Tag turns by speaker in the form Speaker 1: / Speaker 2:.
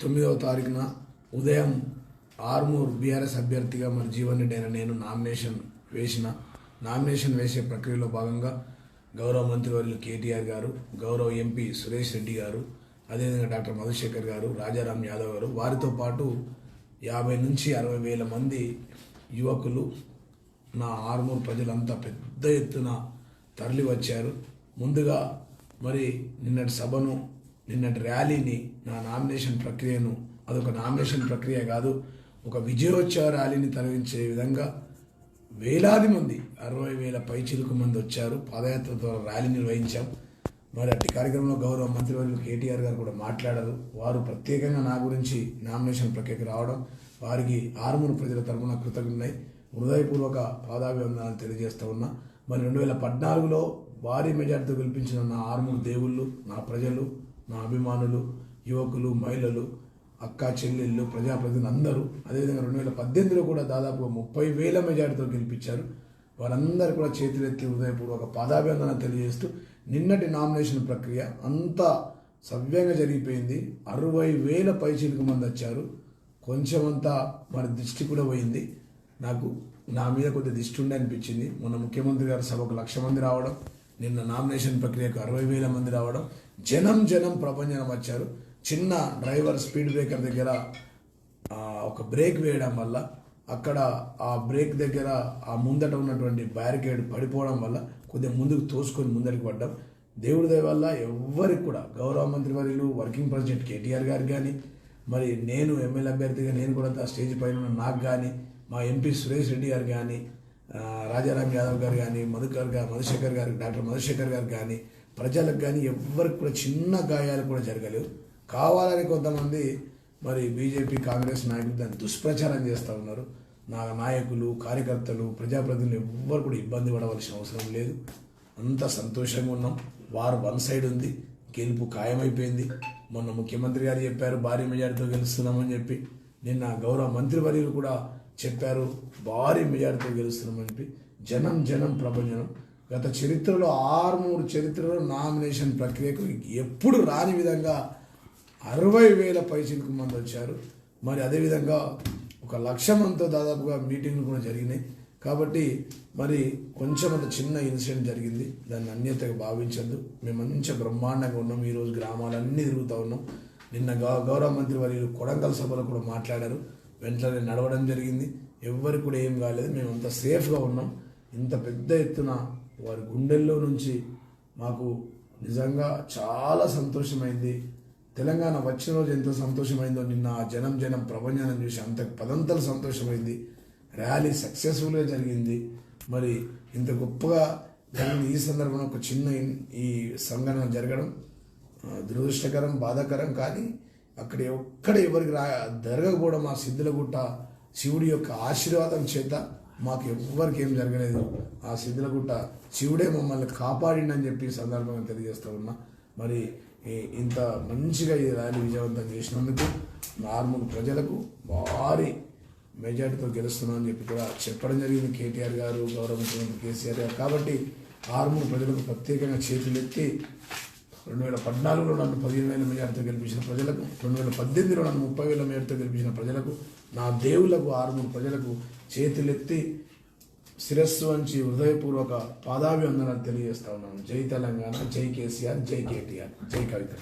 Speaker 1: తొమ్మిదవ తారీఖున ఉదయం ఆర్మూర్ బీఆర్ఎస్ అభ్యర్థిగా మరి జీవన్ రెడ్డి అయిన నేను నామినేషన్ వేసిన నామినేషన్ వేసే ప్రక్రియలో భాగంగా గౌరవ మంత్రివర్యులు కేటీఆర్ గారు గౌరవ ఎంపీ సురేష్ రెడ్డి గారు అదేవిధంగా డాక్టర్ మధుశేఖర్ గారు రాజారాం యాదవ్ గారు వారితో పాటు యాభై నుంచి అరవై వేల మంది యువకులు నా ఆర్మూర్ ప్రజలంతా పెద్ద ఎత్తున తరలి వచ్చారు ముందుగా మరి నిన్నటి సభను నిన్నటి ర్యాలీని నా నామినేషన్ ప్రక్రియను అదొక నామినేషన్ ప్రక్రియ కాదు ఒక విజయోత్సవ ర్యాలీని తరలించే విధంగా వేలాది మంది అరవై వేల పైచిలుకు మంది వచ్చారు. పాదయాత్ర ద్వారా ర్యాలీ నిర్వహించాం. మరి అట్టి కార్యక్రమంలో గౌరవ మంత్రివర్యులు కేటీఆర్ గారు కూడా మాట్లాడారు. వారు ప్రత్యేకంగా నా గురించి నామినేషన్ ప్రక్రియకు రావడం వారికి ఆరుమూరు ప్రజల తరపున కృతజ్ఞున్నాయి హృదయపూర్వక పాదాభివందనాలు తెలియజేస్తూ ఉన్నా. మరి రెండు వేల పద్నాలుగులో భారీ మెజార్టీతో గెలిపించిన నా ఆరుమూరు దేవుళ్ళు నా ప్రజలు నా అభిమానులు యువకులు మహిళలు అక్క చెల్లెళ్ళు ప్రజాప్రతినిధులు అందరూ అదేవిధంగా రెండు వేల పద్దెనిమిదిలో కూడా దాదాపుగా ముప్పై వేల మెజారిటీతో గెలిపించారు. వారందరూ కూడా చేతులెత్తి హృదయపూర్వక పాదాభివందన తెలియజేస్తూ నిన్నటి నామినేషన్ ప్రక్రియ అంతా సవ్యంగా జరిగిపోయింది. అరవై వేల పైచీలకు మంది వచ్చారు. కొంచెమంతా మరి దృష్టి కూడా పోయింది. నాకు నా మీద కొద్ది దిష్టి ఉండి అనిపించింది. మొన్న ముఖ్యమంత్రి గారు సభకు లక్ష మంది రావడం నిన్న నామినేషన్ ప్రక్రియకు అరవై వేల మంది రావడం జనం జనం ప్రపంచం వచ్చారు. చిన్న డ్రైవర్ స్పీడ్ బ్రేకర్ దగ్గర ఒక బ్రేక్ వేయడం వల్ల అక్కడ ఆ బ్రేక్ దగ్గర ఆ ముందట ఉన్నటువంటి బ్యారికేడ్ పడిపోవడం వల్ల కొద్దిగా ముందుకు తోసుకొని ముందరికి పడ్డాం. దేవుడి దయ వల్ల ఎవ్వరికి కూడా గౌరవ మంత్రి వర్యులు వర్కింగ్ ప్రెసిడెంట్ కేటీఆర్ గారికి కానీ మరి నేను ఎమ్మెల్యే అభ్యర్థిగా నేను కూడా ఆ స్టేజ్ పైన ఉన్న నాకు కానీ మా ఎంపీ సురేష్ రెడ్డి గారు కానీ రాజారాం యాదవ్ గారు కానీ మధుకర్ గారు మధుశేఖర్ గారు డాక్టర్ మధుశేఖర్ గారు కానీ ప్రజలకు కానీ ఎవ్వరికి కూడా చిన్న గాయాలు కూడా జరగలేవు. కావాలని కొంతమంది మరి బీజేపీ కాంగ్రెస్ నాయకులు దాన్ని దుష్ప్రచారం చేస్తూ ఉన్నారు. నా నాయకులు కార్యకర్తలు ప్రజాప్రతినిధులు ఎవ్వరు కూడా ఇబ్బంది పడవలసిన అవసరం లేదు. అంత సంతోషంగా ఉన్నాం. వారు వన్ సైడ్ ఉంది. గెలుపు ఖాయమైపోయింది. మొన్న ముఖ్యమంత్రి గారు చెప్పారు భారీ మెజార్టీతో గెలుస్తున్నామని చెప్పి. నిన్న గౌరవ మంత్రివర్యులు కూడా చెప్పారు భారీ మెజార్టీతో గెలుస్తున్నామని చెప్పి. జనం జనం ప్రపంచం గత చరిత్రలో ఆరు మూడు చరిత్రలో నామినేషన్ ప్రక్రియకు ఎప్పుడు రాని విధంగా అరవై వేల పైచిలకు మంది వచ్చారు. మరి అదేవిధంగా ఒక లక్ష మందితో దాదాపుగా మీటింగ్లు కూడా జరిగినాయి. కాబట్టి మరి కొంచెం అంత చిన్న ఇన్సిడెంట్ జరిగింది. దాన్ని అన్యతగా భావించద్దు. మేము మంచిగా బ్రహ్మాండంగా ఉన్నాం. ఈరోజు గ్రామాలన్నీ తిరుగుతూ ఉన్నాం. నిన్న గౌ గౌరవ మంత్రి వారి కొడంగల్ సభలో కూడా మాట్లాడారు. వెంటనే నడవడం జరిగింది. ఎవ్వరికి కూడా ఏం కాలేదు. మేము అంత సేఫ్గా ఉన్నాం. ఇంత పెద్ద ఎత్తున వారి గుండెల్లో నుంచి మాకు నిజంగా చాలా సంతోషమైంది. తెలంగాణ వచ్చిన రోజు ఎంత సంతోషమైందో నిన్న జనం జనం ప్రభంజనం చూసి అంత పదంతలు సంతోషమైంది. ర్యాలీ సక్సెస్ఫుల్గా జరిగింది. మరి ఇంత గొప్పగా జరిగిన ఈ సందర్భంలో ఒక చిన్న ఈ సంఘటన జరగడం దురదృష్టకరం బాధాకరం కానీ అక్కడ ఎక్కడ ఎవరికి రా జరగకపోవడం ఆ సిద్ధులగుట్ట శివుడి యొక్క ఆశీర్వాదం చేత మాకు ఎవ్వరికి ఏం జరగలేదు. ఆ శిథిలగుట్ట శివుడే మమ్మల్ని కాపాడిండని చెప్పి సందర్భంగా తెలియజేస్తూ ఉన్నా. మరి ఇంత మంచిగా ఈ ర్యాలీ విజయవంతం చేసినందుకు నార్మల్ ప్రజలకు భారీ మెజార్టీతో గెలుస్తున్నామని చెప్పి కూడా చెప్పడం జరిగింది కేటీఆర్ గారు గౌరవ ముఖ్యమంత్రి కేసీఆర్ గారు. కాబట్టి ఆరుమూరు ప్రజలకు ప్రత్యేకంగా చేతులెత్తి రెండు వేల పద్నాలుగులో నన్ను పదిహేను వేల మెజార్టీతో గెలిపించిన ప్రజలకు రెండు వేల పద్దెనిమిదిలో నన్ను ముప్పై వేల మెజార్టీతో గెలిపించిన ప్రజలకు నా దేవులకు ఆరుమూరు ప్రజలకు చేతులెత్తి శిరస్సు వంచి హృదయపూర్వక పాదాభివందనాలు తెలియజేస్తా ఉన్నాను జై తెలంగాణ జై కేసీఆర్ జై కేటీఆర్. జై కవిత.